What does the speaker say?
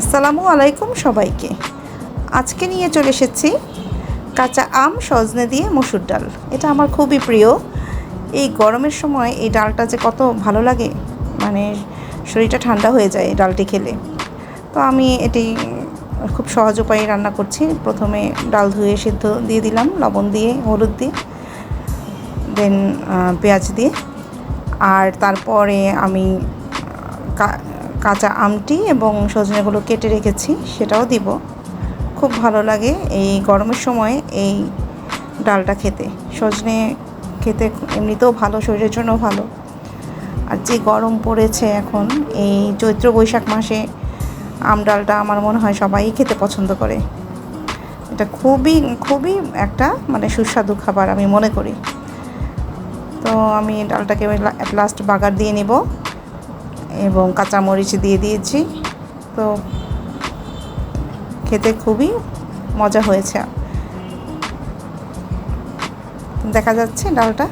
আসসালামু আলাইকুম সবাইকে। আজকে নিয়ে চলে এসেছি কাঁচা আম, সজনে দিয়ে মসুর ডাল। এটা আমার খুবই প্রিয়। এই গরমের সময় এই ডালটা যে কত ভালো লাগে মানে শরীরটা ঠান্ডা হয়ে যায় ডালটি খেলে। তো আমি এটি খুব সহজ উপায়ে রান্না করছি। প্রথমে ডাল ধুয়ে সিদ্ধ দিয়ে দিলাম, লবণ দিয়ে, হলুদ দিয়ে, দেন পেঁয়াজ দিয়ে। আর তারপরে আমি কাঁচা আমটি এবং সজনেগুলো কেটে রেখেছি, সেটাও দিব। খুব ভালো লাগে এই গরমের সময় এই ডালটা খেতে। সজনে খেতে এমনিতেও ভালো, শরীরের জন্য ভালো। আর যে গরম পড়েছে এখন, এই চৈত্র বৈশাখ মাসে আম ডালটা আমার মনে হয় সবাই খেতে পছন্দ করে। এটা খুবই খুবই একটা মানে সুস্বাদু খাবার আমি মনে করি। তো আমি ডালটাকে লাস্ট বাগার দিয়ে নিব। এবং কাঁচামরিচ দিয়ে দিয়েছি। তো খেতে খুবই মজা হয়েছে। দেখা যাচ্ছে ডালটা।